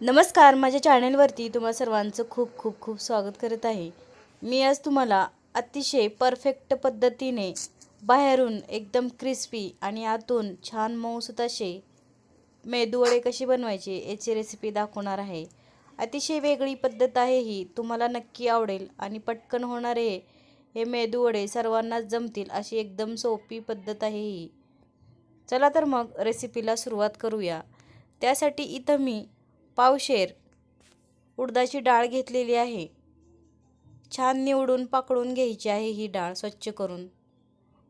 नमस्कार माझ्या चॅनेलवरती तुम्हा सर्वांचं खूप खूप खूप स्वागत करत आहे. मी आज तुम्हाला अतिशय परफेक्ट पद्धतीने बाहेरून एकदम क्रिस्पी आणि आतून छान मऊसूत असे मेदूवडे कसे बनवायचे याची रेसिपी दाखवणार आहे. अतिशय वेगळी पद्धत आहे ही तुम्हाला नक्की आवडेल आणि पटकन होणारे हे मेदूवडे सर्वांनाच जमतील अशी एकदम सोपी पद्धत आहे ही. चला तर मग रेसिपीला सुरुवात करूया. त्यासाठी इथं मी पावशेर उडदाची डाळ घेतलेली आहे. छान निवडून पाकडून घ्यायची आहे ही डाळ स्वच्छ करून.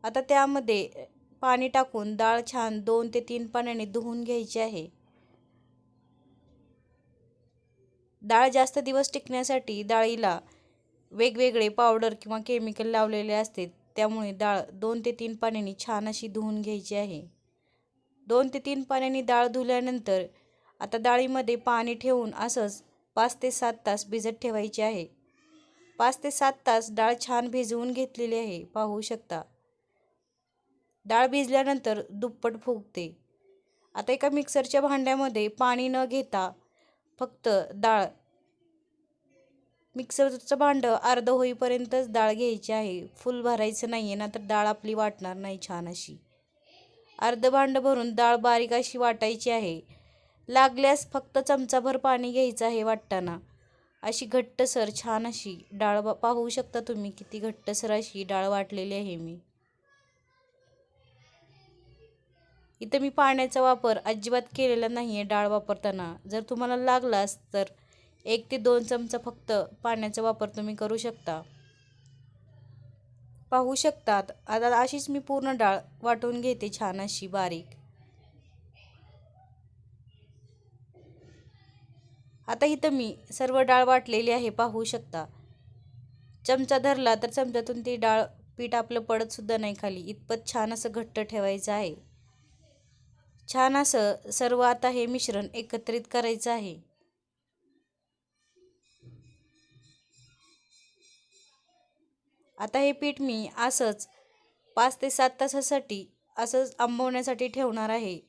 आता त्यामध्ये पाणी टाकून डाळ छान दोन ते तीन पाण्याने धुवून घ्यायची आहे. डाळ जास्त दिवस टिकण्यासाठी डाळीला वेगवेगळे पावडर किंवा केमिकल लावलेले असते त्यामुळे डाळ दोन ते तीन पाण्याने छान अशी धुवून घ्यायची आहे. दोन ते तीन पाण्याने डाळ धुल्यानंतर आता डाळीमध्ये पाणी ठेवून असंच पाच ते सात तास भिजत ठेवायचे आहे. पाच ते सात तास डाळ छान भिजवून घेतलेली आहे पाहू शकता. डाळ भिजल्यानंतर दुप्पट फुगते. आता एका मिक्सरच्या भांड्यामध्ये पाणी न घेता फक्त डाळ मिक्सरचं भांडं अर्धं होईपर्यंतच डाळ घ्यायची आहे. फुल भरायचं नाही आहे ना तर डाळ आपली वाटणार नाही छान अशी. अर्धं भांडं भरून डाळ बारीक अशी वाटायची आहे. लागल्यास फक्त चमचाभर पाणी घ्यायचं आहे वाटताना. अशी घट्टसर छान अशी. डाळ पाहू शकता तुम्ही किती घट्टसर अशी डाळ वाटलेली आहे मी. इथं मी पाण्याचा वापर अजिबात केलेला नाही आहे डाळ वापरताना. जर तुम्हाला लागलास तर एक ते दोन चमचा फक्त पाण्याचा वापर तुम्ही करू शकता. पाहू शकतात. आता अशीच मी पूर्ण डाळ वाटून घेते छान अशी बारीक. आता इथं मी सर्व डाळ वाटलेली आहे पाहू शकता. चमचा धरला तर चमच्यातून ती डाळ पीठ आपलं पडतसुद्धा नाही खाली. इतपत छान असं घट्ट ठेवायचं आहे. छान असं सर्व आता हे मिश्रण एकत्रित करायचं आहे. आता हे पीठ मी असंच पाच ते सात तासासाठी असंच आंबवण्यासाठी ठेवणार आहे.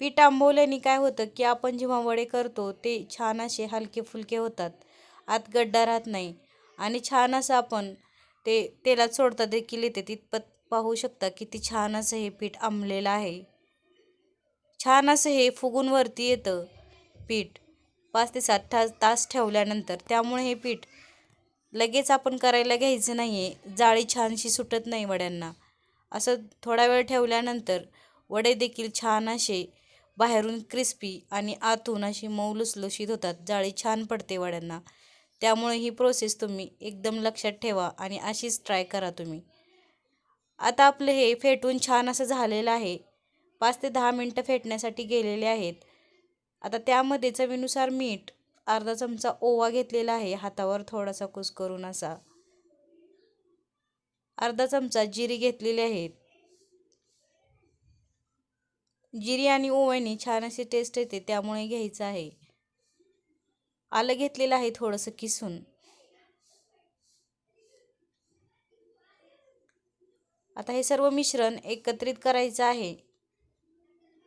पीठ आंबवल्याने काय होतं की आपण जेव्हा वडे करतो ते छान असे हलके फुलके होतात. आत गड्डा राहत नाही. आणि छान असं आपण ते तेलात सोडता देखील येते. तितपत पाहू शकता किती छान असं हे पीठ आंबलेलं आहे. छान असं हे फुगून वरती येतं पीठ. पाच ते सात तास तास ठेवल्यानंतर त्यामुळे हे पीठ लगेच आपण करायला घ्यायचं नाही आहे जाळी छानशी सुटत नाही वड्यांना. असं थोडा वेळ ठेवल्यानंतर वडे देखील छान असे बाहेरून क्रिस्पी आणि आतून अशी मऊ लुसलुशीत होतात. जाळी छान पडते वड्यांना. त्यामुळे ही प्रोसेस तुम्ही एकदम लक्षात ठेवा आणि अशीच ट्राय करा तुम्ही. आता आपलं हे फेटून छान असं झालेलं आहे. पाच ते दहा मिनटं फेटण्यासाठी गेलेले आहेत. आता त्यामध्ये चवीनुसार मीठ अर्धा चमचा ओवा घेतलेला आहे. हातावर थोडासा कुस करून असा. अर्धा चमचा जिरी घेतलेली आहेत. जिरी आणि ओव्याने छान अशी टेस्ट येते त्यामुळे घ्यायचं आहे. आलं घेतलेलं आहे थोडंसं किसून. आता हे सर्व मिश्रण एकत्रित करायचं आहे.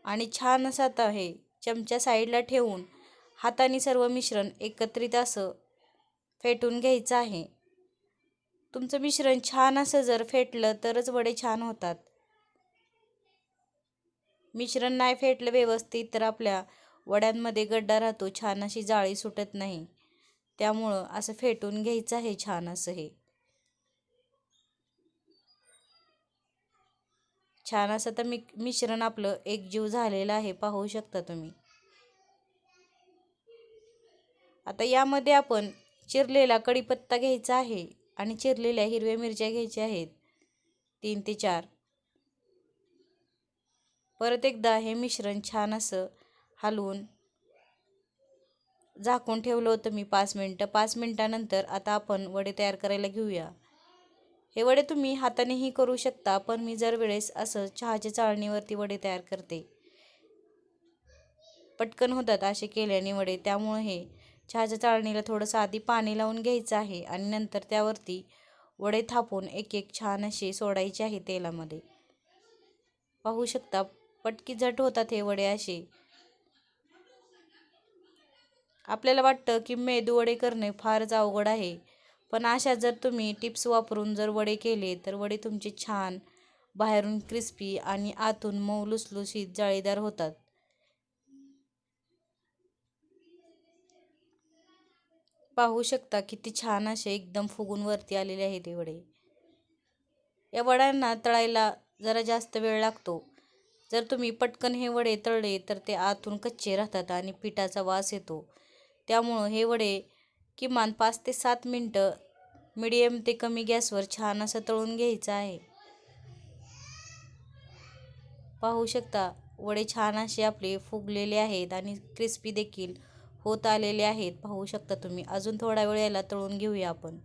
आणि छान असं आता हे चमच्या साईडला ठेवून हाताने सर्व मिश्रण एकत्रित असं फेटून घ्यायचं आहे. तुमचं मिश्रण छान असं जर फेटलं तरच वडे छान होतात. मिश्रण नाही फेटलं व्यवस्थित तर आपल्या वड्यांमध्ये गड्डा राहतो छान अशी जाळी सुटत नाही. त्यामुळं असं फेटून घ्यायचं आहे छान असं हे. छान असं तर मि मिश्रण आपलं एकजीव झालेलं आहे पाहू शकता तुम्ही. आता यामध्ये आपण चिरलेला कढीपत्ता घ्यायचा आहे आणि चिरलेल्या हिरव्या मिरच्या घ्यायच्या आहेत. तीन ते चार. परत एकदा हे मिश्रण छान असं हलवून झाकून ठेवलं होतं मी पाच मिनटं. पाच मिनटानंतर आता आपण वडे तयार करायला घेऊया. हे वडे तुम्ही हातानेही करू शकता पण मी जर वेळेस असं चहाच्या चाळणीवरती वडे तयार करते. पटकन होतात असे केल्याने वडे. त्यामुळे हे चहाच्या चाळणीला थोडंसं आधी पाणी लावून घ्यायचं आहे आणि नंतर त्यावरती वडे थापून एक एक छान असे सोडायचे आहे तेलामध्ये. पाहू शकता पटकी झट होतात हे वडे असे. आपल्याला वाटतं की मेदू वडे करणे फारच अवघड आहे. पण अशा जर तुम्ही टिप्स वापरून जर वडे केले तर वडे तुमचे छान बाहेरून क्रिस्पी आणि आतून मऊ लुसलुशीत जाळीदार होतात. पाहू शकता किती छान असे एकदम फुगून वरती आलेले आहेत हे वडे. या वड्यांना तळायला जरा जास्त वेळ लागतो. जर तुम्ही पटकन हे वडे तळले तर ते आतून कच्चे राहतात आणि पिठाचा वास येतो. त्यामुळं हे वडे किमान पाच ते सात मिनटं मिडियम ते कमी गॅसवर छान असं तळून घ्यायचं आहे. पाहू शकता वडे छान असे आपले फुगलेले आहेत आणि क्रिस्पी देखील होत आलेले आहेत. पाहू शकता तुम्ही अजून थोडा वेळ याला तळून घेऊया आपण.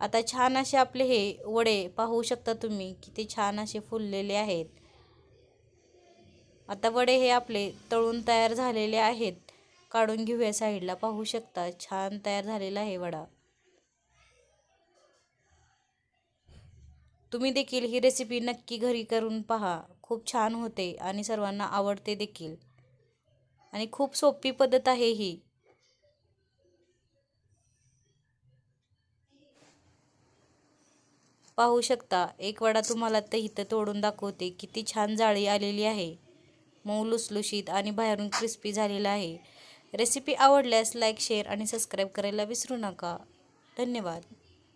आता छान असे आपले हे वडे पाहू शकता तुम्ही किती छान असे फुललेले आहेत. आता वडे हे आपले तळून तयार झालेले आहेत. काढून घेऊया साईडला पाहू शकता. छान तयार झालेला आहे वडा. तुम्ही देखील ही रेसिपी नक्की घरी करून पहा. खूप छान होते आणि सर्वांना आवडते देखील. आणि खूप सोपी पद्धत आहे ही. पाहू शकता. एक वडा तुम्हाला तर इथं तोडून दाखवते. किती छान जाळी आलेली आहे. मऊ लुसलुशीत आणि बाहेरून क्रिस्पी झालेला आहे. रेसिपी आवडल्यास लाईक शेअर आणि सबस्क्राईब करायला विसरू नका. धन्यवाद.